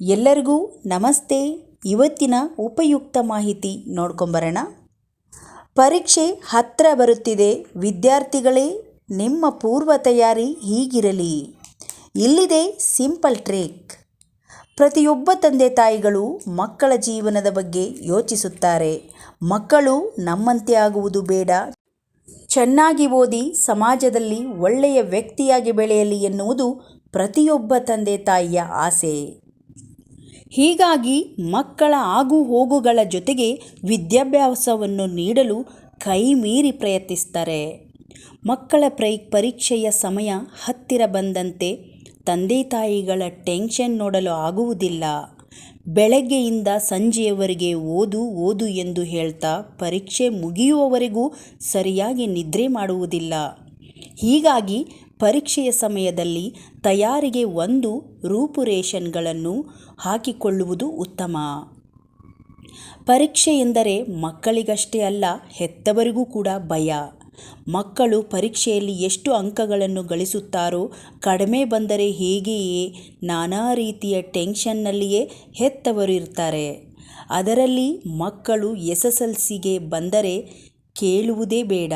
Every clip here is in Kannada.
ಎಲ್ಲರಿಗೂ ನಮಸ್ತೆ. ಇವತ್ತಿನ ಉಪಯುಕ್ತ ಮಾಹಿತಿ ನೋಡ್ಕೊಂಬರೋಣ. ಪರೀಕ್ಷೆ ಹತ್ತಿರ ಬರುತ್ತಿದೆ. ವಿದ್ಯಾರ್ಥಿಗಳೇ, ನಿಮ್ಮ ಪೂರ್ವ ತಯಾರಿ ಹೀಗಿರಲಿ. ಇಲ್ಲಿದೆ ಸಿಂಪಲ್ ಟ್ರೇಕ್. ಪ್ರತಿಯೊಬ್ಬ ತಂದೆ ತಾಯಿಗಳು ಮಕ್ಕಳ ಜೀವನದ ಬಗ್ಗೆ ಯೋಚಿಸುತ್ತಾರೆ. ಮಕ್ಕಳು ನಮ್ಮಂತೆ ಆಗುವುದು ಬೇಡ. ಚೆನ್ನಾಗಿ ಓದಿ ಸಮಾಜದಲ್ಲಿ ಒಳ್ಳೆಯ ವ್ಯಕ್ತಿಯಾಗಿ ಬೆಳೆಯಲಿ ಎನ್ನುವುದು ಪ್ರತಿಯೊಬ್ಬ ತಂದೆ ತಾಯಿಯ ಆಸೆ. ಹೀಗಾಗಿ ಮಕ್ಕಳ ಆಗು ಹೋಗುಗಳ ಜೊತೆಗೆ ವಿದ್ಯಾಭ್ಯಾಸವನ್ನು ನೀಡಲು ಕೈಮೀರಿ ಪ್ರಯತ್ನಿಸ್ತಾರೆ. ಮಕ್ಕಳ ಪ್ರೈ, ಪರೀಕ್ಷೆಯ ಸಮಯ ಹತ್ತಿರ ಬಂದಂತೆ ತಂದೆ ತಾಯಿಗಳ ಟೆನ್ಷನ್ ನೋಡಲು ಆಗುವುದಿಲ್ಲ. ಬೆಳಗ್ಗೆಯಿಂದ ಸಂಜೆಯವರೆಗೆ ಓದು ಓದು ಎಂದು ಹೇಳ್ತಾ ಪರೀಕ್ಷೆ ಮುಗಿಯುವವರೆಗೂ ಸರಿಯಾಗಿ ನಿದ್ರೆ ಮಾಡುವುದಿಲ್ಲ. ಹೀಗಾಗಿ ಪರೀಕ್ಷೆಯ ಸಮಯದಲ್ಲಿ ತಯಾರಿಗೆ ಒಂದು ರೂಪುರೇಷನ್ಗಳನ್ನು ಹಾಕಿಕೊಳ್ಳುವುದು ಉತ್ತಮ. ಪರೀಕ್ಷೆ ಎಂದರೆ ಮಕ್ಕಳಿಗಷ್ಟೇ ಅಲ್ಲ, ಹೆತ್ತವರಿಗೂ ಕೂಡ ಭಯ. ಮಕ್ಕಳು ಪರೀಕ್ಷೆಯಲ್ಲಿ ಎಷ್ಟು ಅಂಕಗಳನ್ನು ಗಳಿಸುತ್ತಾರೋ, ಕಡಿಮೆ ಬಂದರೆ ಹೇಗೆಯೇ ನಾನಾ ರೀತಿಯ ಟೆನ್ಷನ್ನಲ್ಲಿಯೇ ಹೆತ್ತವರು ಇರ್ತಾರೆ. ಅದರಲ್ಲಿ ಮಕ್ಕಳು ಎಸ್ ಎಸ್ ಎಲ್ ಸಿಗೆ ಬಂದರೆ ಕೇಳುವುದೇ ಬೇಡ.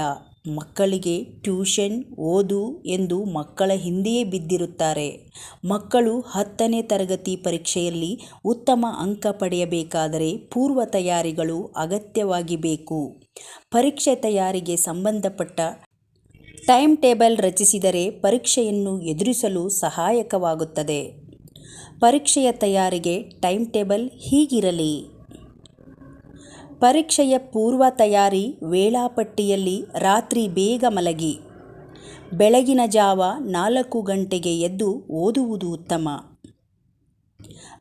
ಮಕ್ಕಳಿಗೆ ಟ್ಯೂಷನ್, ಓದು ಎಂದು ಮಕ್ಕಳ ಹಿಂದೆಯೇ ಬಿದ್ದಿರುತ್ತಾರೆ. ಮಕ್ಕಳು ಹತ್ತನೇ ತರಗತಿ ಪರೀಕ್ಷೆಯಲ್ಲಿ ಉತ್ತಮ ಅಂಕ ಪಡೆಯಬೇಕಾದರೆ ಪೂರ್ವ ತಯಾರಿಗಳು ಅಗತ್ಯವಾಗಿ ಬೇಕು. ಪರೀಕ್ಷೆ ತಯಾರಿಗೆ ಸಂಬಂಧಪಟ್ಟ ಟೈಮ್ ಟೇಬಲ್ ರಚಿಸಿದರೆ ಪರೀಕ್ಷೆಯನ್ನು ಎದುರಿಸಲು ಸಹಾಯಕವಾಗುತ್ತದೆ. ಪರೀಕ್ಷೆಯ ತಯಾರಿಗೆ ಟೈಮ್ ಟೇಬಲ್ ಹೀಗಿರಲಿ. ಪರೀಕ್ಷೆಯ ಪೂರ್ವ ತಯಾರಿ ವೇಳಾಪಟ್ಟಿಯಲ್ಲಿ ರಾತ್ರಿ ಬೇಗ ಮಲಗಿ. ಬೆಳಗಿನ ಜಾವ ನಾಲ್ಕು ಗಂಟೆಗೆ ಎದ್ದು ಓದುವುದು ಉತ್ತಮ.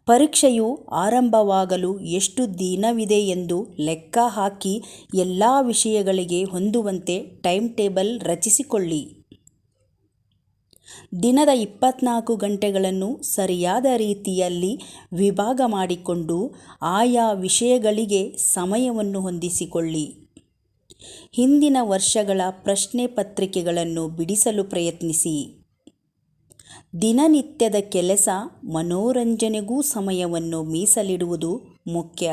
ಪರೀಕ್ಷೆಯು ಆರಂಭವಾಗಲು ಎಷ್ಟು ದಿನವಿದೆ ಎಂದು ಲೆಕ್ಕ ಹಾಕಿ ಎಲ್ಲ ವಿಷಯಗಳಿಗೆ ಹೊಂದುವಂತೆ ಟೈಮ್ ಟೇಬಲ್ ರಚಿಸಿಕೊಳ್ಳಿ. ದಿನದ ಇಪ್ಪತ್ನಾಲ್ಕು ಗಂಟೆಗಳನ್ನು ಸರಿಯಾದ ರೀತಿಯಲ್ಲಿ ವಿಭಾಗ ಮಾಡಿಕೊಂಡು ಆಯಾ ವಿಷಯಗಳಿಗೆ ಸಮಯವನ್ನು ಹೊಂದಿಸಿಕೊಳ್ಳಿ. ಹಿಂದಿನ ವರ್ಷಗಳ ಪ್ರಶ್ನೆ ಪತ್ರಿಕೆಗಳನ್ನು ಬಿಡಿಸಲು ಪ್ರಯತ್ನಿಸಿ. ದಿನನಿತ್ಯದ ಕೆಲಸ ಮನೋರಂಜನೆಗೂ ಸಮಯವನ್ನು ಮೀಸಲಿಡುವುದು ಮುಖ್ಯ.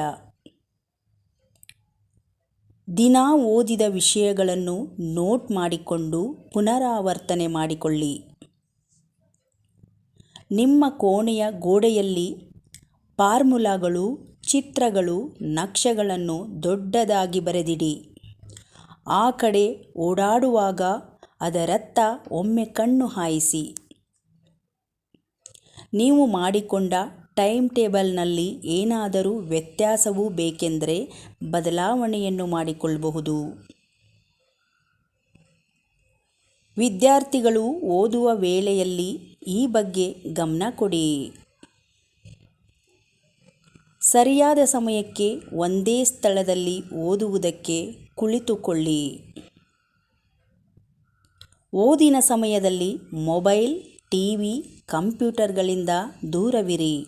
ದಿನ ಓದಿದ ವಿಷಯಗಳನ್ನು ನೋಟ್ ಮಾಡಿಕೊಂಡು ಪುನರಾವರ್ತನೆ ಮಾಡಿಕೊಳ್ಳಿ. ನಿಮ್ಮ ಕೋಣೆಯ ಗೋಡೆಯಲ್ಲಿ ಫಾರ್ಮುಲಾಗಳು ಚಿತ್ರಗಳು, ನಕ್ಷೆಗಳನ್ನು ದೊಡ್ಡದಾಗಿ ಬರೆದಿಡಿ. ಆ ಕಡೆ ಓಡಾಡುವಾಗ ಅದರತ್ತ ಒಮ್ಮೆ ಕಣ್ಣು ಹಾಯಿಸಿ. ನೀವು ಮಾಡಿಕೊಂಡ ಟೈಮ್ ಟೇಬಲ್ನಲ್ಲಿ ಏನಾದರೂ ವ್ಯತ್ಯಾಸವೂ ಬೇಕೆಂದರೆ ಬದಲಾವಣೆಯನ್ನು ಮಾಡಿಕೊಳ್ಳಬಹುದು. ವಿದ್ಯಾರ್ಥಿಗಳು ಓದುವ ವೇಳೆಯಲ್ಲಿ ಈ ಬಗ್ಗೆ ಗಮನ ಕೊಡಿ. ಸರಿಯಾದ ಸಮಯಕ್ಕೆ ಒಂದೇ ಸ್ಥಳದಲ್ಲಿ ಓದುವುದಕ್ಕೆ ಕುಳಿತುಕೊಳ್ಳಿ. ಓದಿನ ಸಮಯದಲ್ಲಿ ಮೊಬೈಲ್ ಟಿ ವಿ ಕಂಪ್ಯೂಟರ್ಗಳಿಂದ ದೂರವಿರಿ.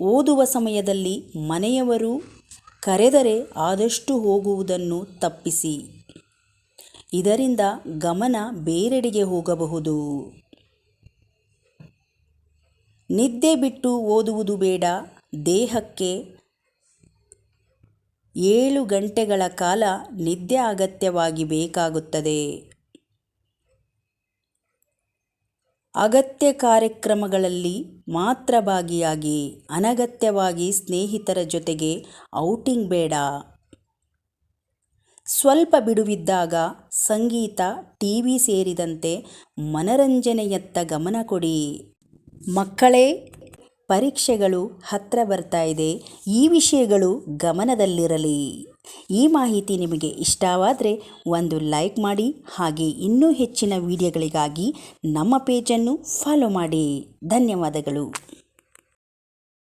ಓದುವ ಸಮಯದಲ್ಲಿ ಮನೆಯವರು ಕರೆದರೆ ಆದಷ್ಟು ಹೋಗುವುದನ್ನು ತಪ್ಪಿಸಿ. ಇದರಿಂದ ಗಮನ ಬೇರೆಡೆಗೆ ಹೋಗಬಹುದು. ನಿದ್ದೆ ಬಿಟ್ಟು ಓದುವುದು ಬೇಡ. ದೇಹಕ್ಕೆ ಏಳು ಗಂಟೆಗಳ ಕಾಲ ನಿದ್ದೆ ಅಗತ್ಯವಾಗಿ ಬೇಕಾಗುತ್ತದೆ. ಅಗತ್ಯ ಕಾರ್ಯಕ್ರಮಗಳಲ್ಲಿ ಮಾತ್ರ ಭಾಗಿಯಾಗಿ ಅನಗತ್ಯವಾಗಿ ಸ್ನೇಹಿತರ ಜೊತೆಗೆ ಔಟಿಂಗ್ ಬೇಡ. ಸ್ವಲ್ಪ ಬಿಡುವಿದ್ದಾಗ ಸಂಗೀತ, ಟಿ ವಿ ಸೇರಿದಂತೆ ಮನರಂಜನೆಯತ್ತ ಗಮನ ಕೊಡಿ. ಮಕ್ಕಳೇ, ಪರೀಕ್ಷೆಗಳು ಹತ್ತಿರ ಬರ್ತಾ ಇದೆ. ಈ ವಿಷಯಗಳು ಗಮನದಲ್ಲಿರಲಿ. ಈ ಮಾಹಿತಿ ನಿಮಗೆ ಇಷ್ಟವಾದರೆ ಒಂದು ಲೈಕ್ ಮಾಡಿ, ಹಾಗೆ ಇನ್ನೂ ಹೆಚ್ಚಿನ ವಿಡಿಯೋಗಳಿಗಾಗಿ ನಮ್ಮ ಪೇಜನ್ನು ಫಾಲೋ ಮಾಡಿ. ಧನ್ಯವಾದಗಳು.